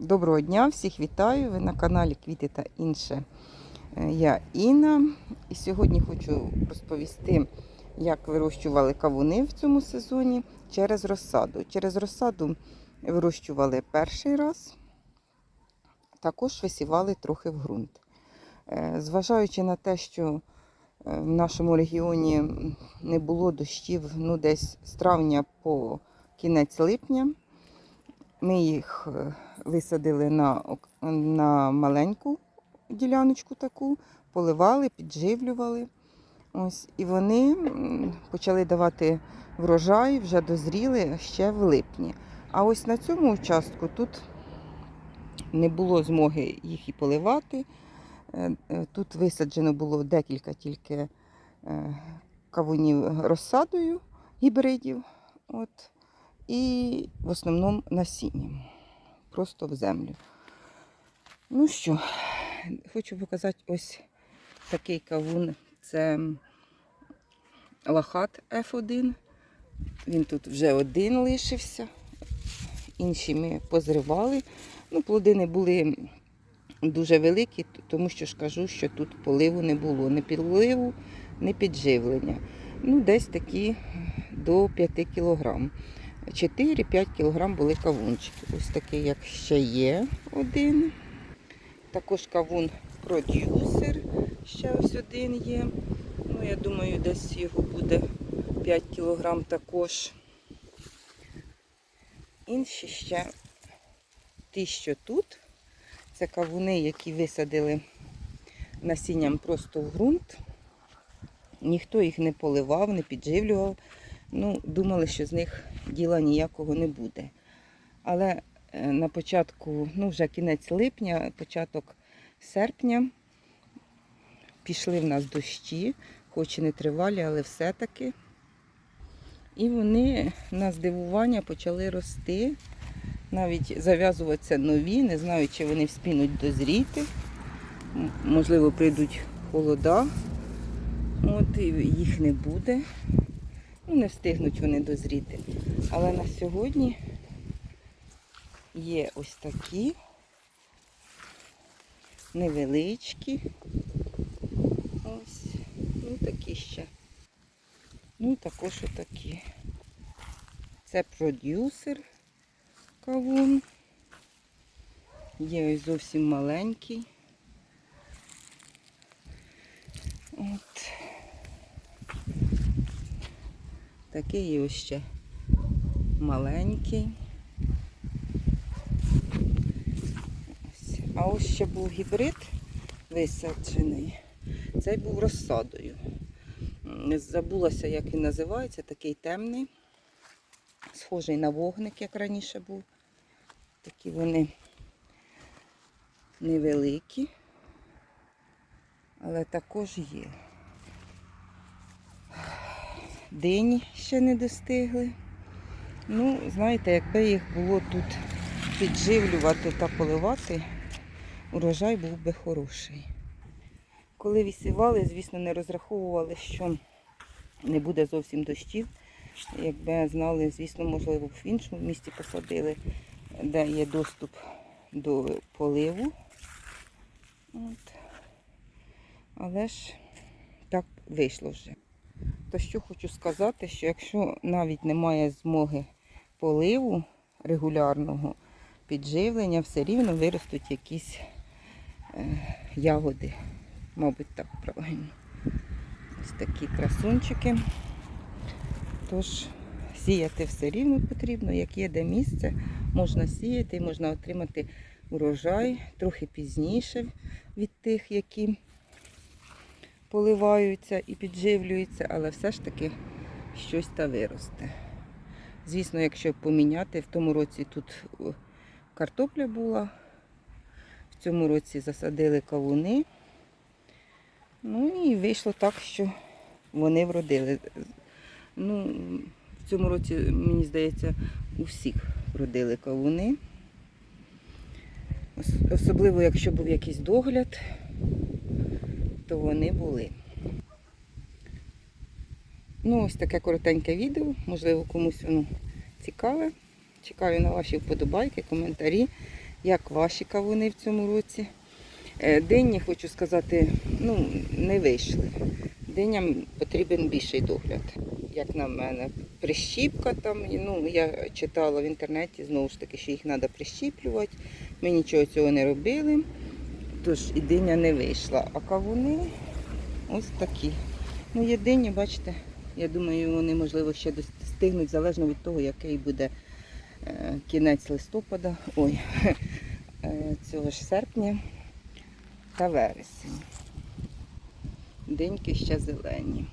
Доброго дня, всіх вітаю. Ви на каналі Квіти та інше. Е, Я Інна. І сьогодні хочу розповісти, як вирощували кавуни в цьому сезоні через розсаду. Через розсаду вирощували перший раз, також висівали трохи в ґрунт. Е, Зважаючи на те, що е, в нашому регіоні не було дощів ну, десь з травня по кінець липня. Ми їх е, висадили на, на маленьку діляночку таку, поливали, підживлювали. Ось, і вони почали давати врожай, вже дозріли ще в липні. А ось на цьому участку тут не було змоги їх і поливати. Е, е, Тут висаджено було декілька тільки кавунів розсадою гібридів. От і в основному насінням. Просто в землю. Ну що, хочу показати ось такий кавун. Це лахат F1. Він тут вже один лишився. Інші ми позривали. Ну, плоди були дуже великі, тому що ж кажу, що тут поливу не було. Ні підливу, ні підживлення. Ну, десь такі до 5 кілограм. 4-5 кг були кавунчики. Ось такий, як ще є один. Також кавун продюсер. Ще ось один є. Ну, я думаю, десь його буде 5 кг також. Інші ще ті, що тут. Це кавуни, які висадили насінням просто в ґрунт. Ніхто їх не поливав, не підживлював. Ну, думали, що з них діла ніякого не буде. Але е, на початку, ну вже кінець липня, початок серпня, пішли в нас дощі, хоч і не тривалі, але все-таки. І вони на здивування почали рости, навіть зав'язуватися нові, не знаю, чи вони вспінуть дозріти. Можливо, прийдуть холода, от їх не буде. Ну, не встигнуть вони дозріти. Але на сьогодні є ось такі невеличкі. Ось, ну такі ще. Ну, і також отакі. Це продюсер кавун. Є ось зовсім маленький. От. Такий ось ще маленький. А ось ще був гібрид висаджений. Цей був розсадою. Забулася, як він називається, такий темний, схожий на вогник, як раніше був. Такі вони невеликі, але також є. Дині ще не достигли. Ну, знаєте, якби їх було тут підживлювати та поливати, урожай був би хороший. Коли висівали, звісно, не розраховували, що не буде зовсім дощів. Якби знали, звісно, можливо, в іншому місці посадили, де є доступ до поливу. От. Але ж так вийшло вже. То що хочу сказати, що якщо навіть немає змоги поливу регулярного підживлення, все рівно виростуть якісь е, ягоди. Мабуть, так правильно. Ось такі красунчики. Тож сіяти все рівно потрібно, як є де місце, можна сіяти можна отримати урожай трохи пізніше від тих, які поливаються і підживлюються, але все ж таки щось та виросте. Звісно, якщо поміняти, в тому році тут картопля була, в цьому році засадили кавуни. Ну і вийшло так, що вони вродили. Ну, в цьому році, мені здається, у всіх вродили кавуни. Особливо, якщо був якийсь догляд, то вони були. Ну, ось таке коротеньке відео. Можливо, комусь воно цікаве. Чекаю на ваші вподобайки, коментарі. як ваші кавуни в цьому році. Е, Дині, хочу сказати, ну, не вийшли. Диням потрібен більший догляд, як на мене. Прищіпка там, ну, я читала в інтернеті знову ж таки, що їх треба прищіплювати. Ми нічого цього не робили, тож і диня не вийшла. А кавуни ось такі. Ну, є дині, бачите, я думаю, вони, можливо, ще достигнуть, залежно від того, який буде е, кінець листопада, ой, е, цього ж серпня та вересень. Деньки ще зелені.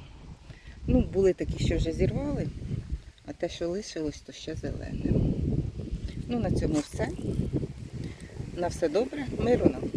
Ну, були такі, що вже зірвали, а те, що лишилось, то ще зелене. Ну, на цьому все. На все добре. Миру нам.